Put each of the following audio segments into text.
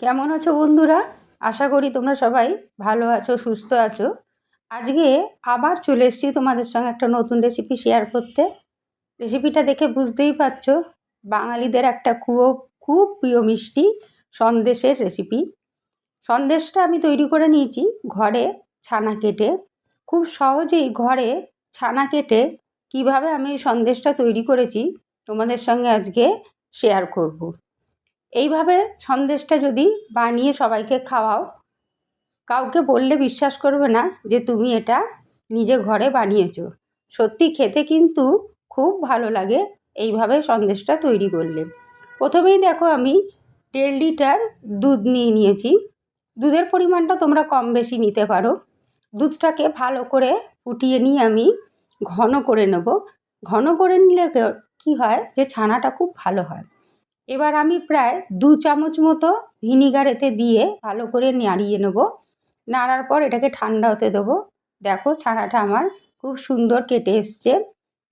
কেমন আছো বন্ধুরা? আশা করি তোমরা সবাই ভালো আছো, সুস্থ আছো। আজকে আবার চলে এসেছি তোমাদের সঙ্গে একটা নতুন রেসিপি শেয়ার করতে। রেসিপিটা দেখে বুঝতেই পারছ, বাঙালিদের একটা খুব খুব প্রিয় মিষ্টি সন্দেশের রেসিপি সন্দেশটা আমি তৈরি করে নিয়েছি ঘরে ছানা কেটে। খুব সহজেই ঘরে ছানা কেটে কীভাবে আমি সন্দেশটা তৈরি করেছি তোমাদের সঙ্গে আজকে শেয়ার করব। এইভাবে সন্দেশটা যদি বানিয়ে সবাইকে খাওয়াও, কাউকে বললে বিশ্বাস করবে না যে তুমি এটা নিজে ঘরে বানিয়েছো। সত্যি খেতে কিন্তু খুব ভালো লাগে এইভাবে সন্দেশটা তৈরি করলে। প্রথমেই দেখো আমি দেড় লিটার দুধ নিয়ে নিয়েছি। দুধের পরিমাণটা তোমরা কম বেশি নিতে পারো। দুধটাকে ভালো করে ফুটিয়ে নিয়ে আমি ঘন করে নেব। ঘন করে নিলে কী হয় যে ছানাটা খুব ভালো হয়। এবার আমি প্রায় দু চামচ মতো ভিনিগার এতে দিয়ে ভালো করে নাড়িয়ে নেব। নাড়ার পর এটাকে ঠান্ডা হতে দেবো। দেখো ছানাটা আমার খুব সুন্দর কেটে এসছে।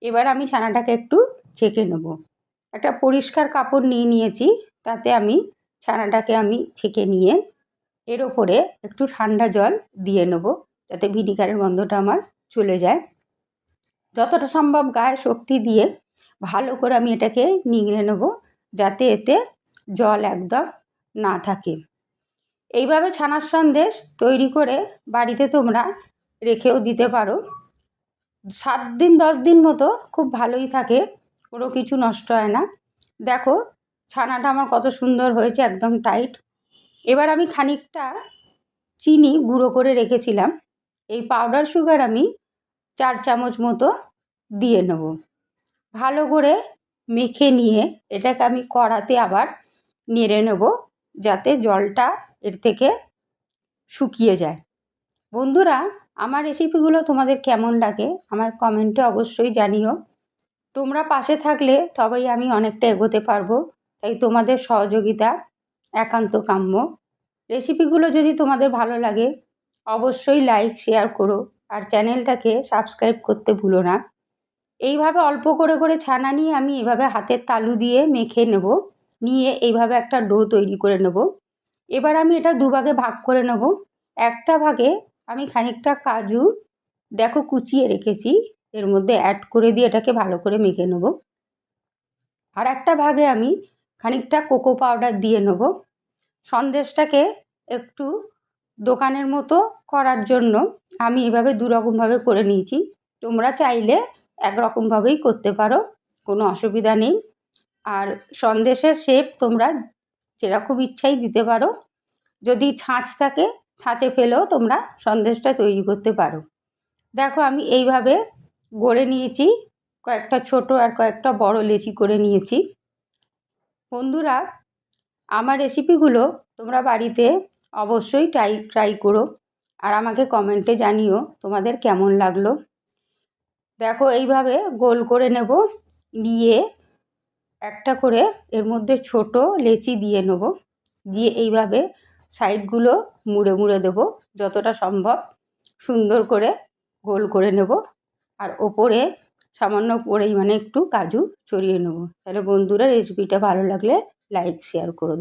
এবার আমি ছানাটাকে একটু ছেঁকে নেব। একটা পরিষ্কার কাপড় নিয়ে নিয়েছি, তাতে আমি ছানাটাকে আমি ছেঁকে নিয়ে এর ওপরে একটু ঠান্ডা জল দিয়ে নেব, যাতে ভিনিগারের গন্ধটা আমার চলে যায়। যতটা সম্ভব গায়ে শক্তি দিয়ে ভালো করে আমি এটাকে নিংড়ে নেব। যাতে এতে জল একদম না থাকে। এইভাবে ছানার সন্দেশ তৈরি করে বাড়িতে তোমরা রেখেও দিতে পারো। সাত দিন, দশ দিন মতো খুব ভালোই থাকে, কোনো কিছু নষ্ট হয় না। দেখো, ছানাটা আমার কত সুন্দর হয়েছে, একদম টাইট। এবার আমি খানিকটা চিনি গুঁড়ো করে রেখেছিলাম। এই পাউডার সুগার আমি চার চামচ মতো দিয়ে নেব। ভালো করে মেখে নিয়ে এটাকে আমি কড়াতে আবার নেড়ে নেব যাতে জলটা এর থেকে শুকিয়ে যায়। বন্ধুরা, আমার রেসিপিগুলো তোমাদের কেমন লাগে আমার কমেন্টে অবশ্যই জানিও। তোমরা পাশে থাকলে তবেই আমি অনেকটা এগোতে পারব, তাই তোমাদের সহযোগিতা একান্ত কাম্য। রেসিপিগুলো যদি তোমাদের ভালো লাগে, অবশ্যই লাইক শেয়ার করো আর চ্যানেলটাকে সাবস্ক্রাইব করতে ভুলো না। এইভাবে অল্প করে করে ছানা নিয়ে আমি এভাবে হাতের তালু দিয়ে মেখে নেব। নিয়ে এইভাবে একটা ডো তৈরি করে নেব। এবার আমি এটা দুভাগে ভাগ করে নেব। একটা ভাগে আমি খানিকটা কাজু, দেখো কুচিয়ে রেখেছি, এর মধ্যে অ্যাড করে দিয়ে এটাকে ভালো করে মেখে নেব। আর একটা ভাগে আমি খানিকটা কোকো পাউডার দিয়ে নেব। সন্দেশটাকে একটু দোকানের মতো করার জন্য আমি এভাবে দুরকমভাবে করে নিয়েছি। তোমরা চাইলে একরকমভাবেই করতে পারো, কোনো অসুবিধা নেই। আর সন্দেশের শেপ তোমরা যেরকম ইচ্ছাই দিতে পারো। যদি ছাঁচ থাকে, ছাঁচে ফেলেও তোমরা সন্দেশটা তৈরি করতে পারো। দেখো আমি এইভাবে গড়ে নিয়েছি, কয়েকটা ছোট আর কয়েকটা বড় লেচি করে নিয়েছি। বন্ধুরা, আমার রেসিপিগুলো তোমরা বাড়িতে অবশ্যই ট্রাই ট্রাই করো। আর আমাকে কমেন্টে জানিও তোমাদের কেমন লাগল। দেখো এইভাবে গোল করে নেব, নিয়ে একটা করে এর মধ্যে ছোট লেচি দিয়ে নেব, দিয়ে এইভাবে সাইডগুলো মুড়ে মুড়ে দেবো যতটা সম্ভব, সুন্দর করে গোল করে নেব, আর ওপরে সামান্য পরিমাণে একটু কাজু চড়িয়ে নেব। তাহলে বন্ধুরা রেসিপিটা ভালো লাগলে লাইক শেয়ার করে করো